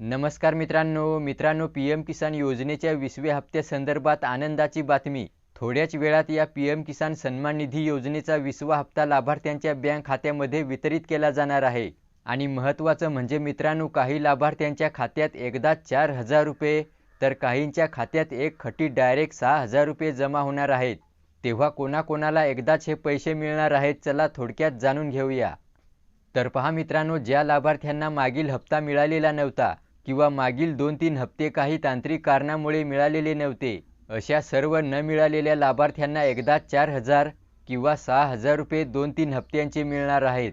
नमस्कार मित्रांनो मित्रांनो पी एम किसान योजनेच्या विसव्या हप्त्यासंदर्भात आनंदाची बातमी. थोड्याच वेळात या पी एम किसान सन्मान निधी योजनेचा विसवा हप्ता लाभार्थ्यांच्या बँक खात्यामध्ये वितरित केला जाणार आहे. आणि महत्त्वाचं म्हणजे मित्रांनो काही लाभार्थ्यांच्या खात्यात एकदाच चार हजार रुपये तर काहींच्या खात्यात एक खटी डायरेक्ट सहा हजार रुपये जमा होणार आहेत. तेव्हा कोणाकोणाला एकदाच हे पैसे मिळणार आहेत चला थोडक्यात जाणून घेऊया. तर पहा मित्रांनो ज्या लाभार्थ्यांना मागील हप्ता मिळालेला नव्हता किंवा मागील दोन तीन हप्ते काही तांत्रिक कारणामुळे मिळालेले नव्हते. अशा सर्व न मिळालेल्या लाभार्थ्यांना एकदा चार हजार किंवा सहा हजार रुपये दोन तीन हप्त्यांचे मिळणार आहेत.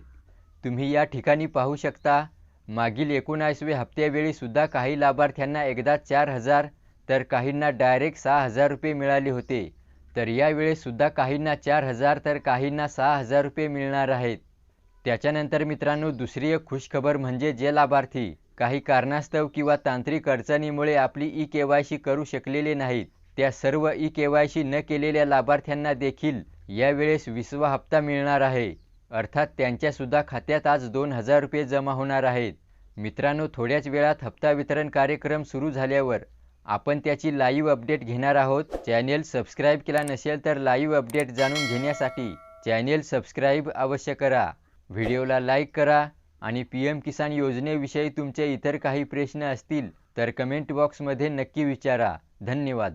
तुम्ही या ठिकाणी पाहू शकता मागील एकोणासवे हप्त्यावेळी सुद्धा काही लाभार्थ्यांना एकदा चार हजार तर काहींना डायरेक्ट सहा हजार रुपये मिळाले होते. तर यावेळेसुद्धा काहींना चार हजार तर काहींना सहा हजार रुपये मिळणार आहेत. त्याच्यानंतर मित्रांनो दुसरी एक खुशखबर म्हणजे जे लाभार्थी काही कारणास्तव किंवा तांत्रिक अडचणीमुळे आपली ई के वाय सी करू शकलेले नाहीत. त्या सर्व ई के वाय सी न केलेल्या लाभार्थ्यांना देखील यावेळेस विसवा हप्ता मिळणार आहे. अर्थात त्यांच्यासुद्धा खात्यात आज दोन हजार रुपये जमा होणार आहेत. मित्रांनो थोड्याच वेळात हप्ता वितरण कार्यक्रम सुरू झाल्यावर आपण त्याची लाईव्ह अपडेट घेणार आहोत. चॅनेल सबस्क्राईब केला नसेल तर लाईव्ह अपडेट जाणून घेण्यासाठी चॅनेल सबस्क्राईब अवश्य करा. व्हिडिओला लाईक करा. आणि पी एम किसान योजनेविषयी तुमचे इतर काही प्रश्न असतील तर कमेंट बॉक्समध्ये नक्की विचारा. धन्यवाद.